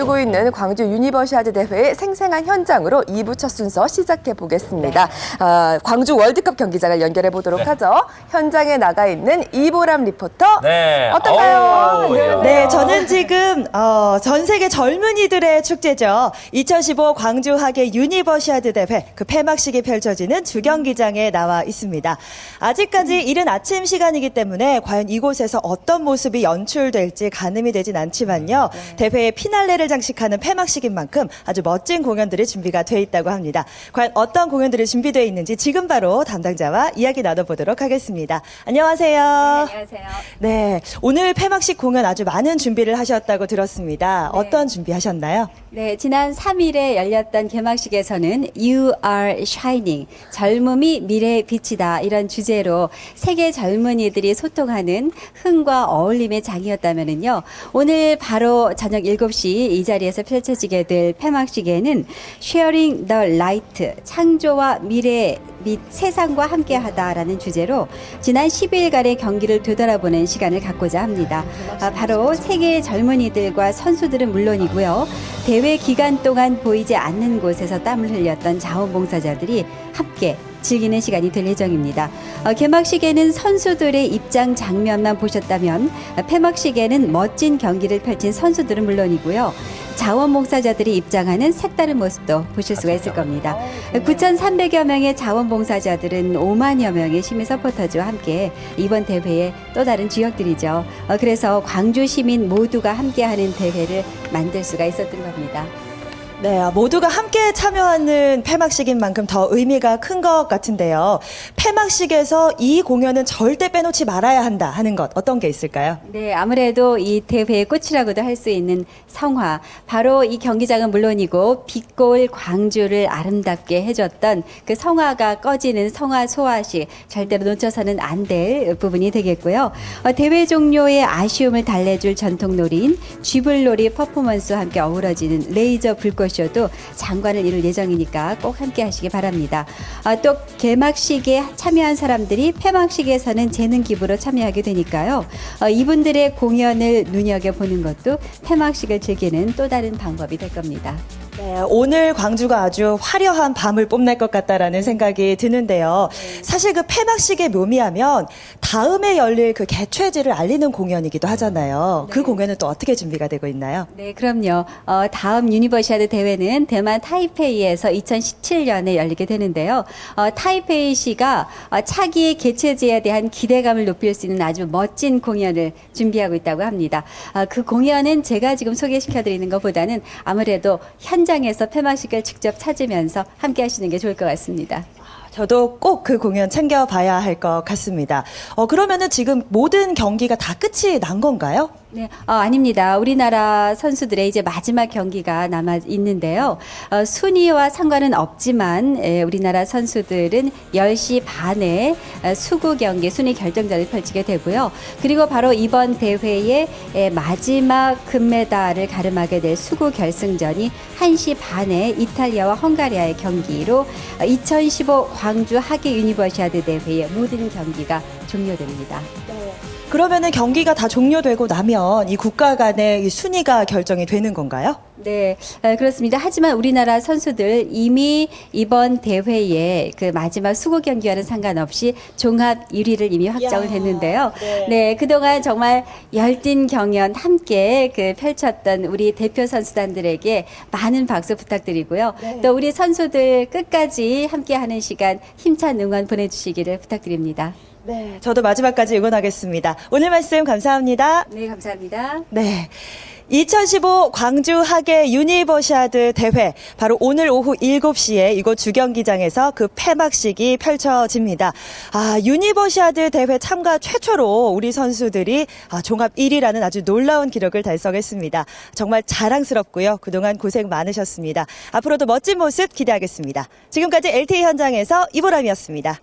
앞두고 있는 광주 유니버시아드 대회의 생생한 현장으로 2부 첫 순서 시작해 보겠습니다. 아, 광주 월드컵 경기장을 연결해 보도록 하죠. 현장에 나가 있는 이보람 리포터. 네. 어떤가요? 어우, 예. 네, 저는 지금 어, 전 세계 젊은이들의 축제죠. 2015 광주 하계 유니버시아드 대회 그 폐막식이 펼쳐지는 주경기장에 나와 있습니다. 아직까지 이른 아침 시간이기 때문에 과연 이곳에서 어떤 모습이 연출될지 가늠이 되진 않지만요. 대회의 피날레를 장식하는 폐막식인 만큼 아주 멋진 공연들이 준비가 돼 있다고 합니다. 과연 어떤 공연들이 준비되어 있는지 지금 바로 담당자와 이야기 나눠보도록 하겠습니다. 안녕하세요. 안녕하세요. 네, 오늘 폐막식 공연 아주 많은 준비를 하셨다고 들었습니다. 어떤 준비하셨나요? 네, 지난 3일에 열렸던 개막식에서는 You are shining. 젊음이 미래의 빛이다. 이런 주제로 세계 젊은이들이 소통하는 흥과 어울림의 장이었다면은요. 오늘 바로 저녁 7시 이 자리에서 펼쳐지게 될 폐막식에는 Sharing the Light. 창조와 미래 및 세상과 함께 하다라는 주제로 지난 10일간의 경기를 되돌아보는 시간을 갖고자 합니다. 아, 바로 세계 젊은이들과 선수들은 물론이고요. 대회 기간 동안 보이지 않는 곳에서 땀을 흘렸던 자원봉사자들이 함께 즐기는 시간이 될 예정입니다. 어, 개막식에는 선수들의 입장 장면만 보셨다면 어, 폐막식에는 멋진 경기를 펼친 선수들은 물론이고요. 자원봉사자들이 입장하는 색다른 모습도 보실 수가 있을 겁니다. 9,300여 명의 자원봉사자들은 5만여 명의 시민 서포터즈와 함께 이번 대회의 또 다른 주역들이죠. 어, 그래서 광주 시민 모두가 함께하는 대회를 만들 수가 있었던 겁니다. 네, 모두가 함께 참여하는 폐막식인 만큼 더 의미가 큰 것 같은데요. 폐막식에서 이 공연은 절대 빼놓지 말아야 한다 하는 것 어떤 게 있을까요? 네, 아무래도 이 대회의 꽃이라고도 할 수 있는 성화. 바로 이 경기장은 물론이고 빛골 광주를 아름답게 해줬던 그 성화가 꺼지는 성화 소화식 절대로 놓쳐서는 안 될 부분이 되겠고요. 어, 대회 종료의 아쉬움을 달래줄 전통놀이인 쥐불놀이 퍼포먼스와 함께 어우러지는 레이저 불꽃 쇼도 장관을 이룰 예정이니까 꼭 함께 하시기 바랍니다. 아, 또 개막식에 참여한 사람들이 폐막식에서는 재능 기부로 참여하게 되니까요. 어, 이분들의 공연을 눈여겨보는 것도 폐막식을 즐기는 또 다른 방법이 될 겁니다. 네, 오늘 광주가 아주 화려한 밤을 뽐낼 것 같다라는 생각이 드는데요. 사실 그 폐막식의 묘미하면 다음에 열릴 그 개최지를 알리는 공연이기도 하잖아요. 그 공연은 또 어떻게 준비가 되고 있나요? 네, 그럼요. 어, 다음 유니버시아드 대회는 대만 타이페이에서 2017년에 열리게 되는데요. 어, 타이페이시가 어, 차기 개최지에 대한 기대감을 높일 수 있는 아주 멋진 공연을 준비하고 있다고 합니다. 아, 그 공연은 제가 지금 소개시켜드리는 것보다는 아무래도 현 장에서 폐막식을 직접 찾으면서 함께 하시는 게 좋을 것 같습니다. 저도 꼭 그 공연 챙겨봐야 할 것 같습니다. 어, 그러면은 지금 모든 경기가 다 끝이 난 건가요? 네, 어, 아닙니다. 우리나라 선수들의 이제 마지막 경기가 남아 있는데요. 어, 순위와 상관은 없지만 에, 우리나라 선수들은 10시 반에 어, 수구 경기 순위 결정전을 펼치게 되고요. 그리고 바로 이번 대회의 에, 마지막 금메달을 가름하게 될 수구 결승전이 1시 반에 이탈리아와 헝가리아의 경기로 어, 2015 광주 하계 유니버시아드 대회의 모든 경기가 종료됩니다. 그러면은 경기가 다 종료되고 나면 이 국가 간의 이 순위가 결정이 되는 건가요? 네, 어, 그렇습니다. 하지만 우리나라 선수들 이미 이번 대회에 그 마지막 수고 경기와는 상관없이 종합 1위를 이미 확정을 이야, 했는데요. 네. 네, 그동안 정말 열띤 경연 함께 그 펼쳤던 우리 대표 선수단들에게 많은 박수 부탁드리고요. 네. 또 우리 선수들 끝까지 함께 하는 시간 힘찬 응원 보내주시기를 부탁드립니다. 네, 저도 마지막까지 응원하겠습니다. 오늘 말씀 감사합니다. 네, 감사합니다. 네. 2015 광주 하계 유니버시아드 대회 바로 오늘 오후 7시에 이곳 주경기장에서 그 폐막식이 펼쳐집니다. 아, 유니버시아드 대회 참가 최초로 우리 선수들이 아, 종합 1위라는 아주 놀라운 기록을 달성했습니다. 정말 자랑스럽고요. 그동안 고생 많으셨습니다. 앞으로도 멋진 모습 기대하겠습니다. 지금까지 LTE 현장에서 이보람이었습니다.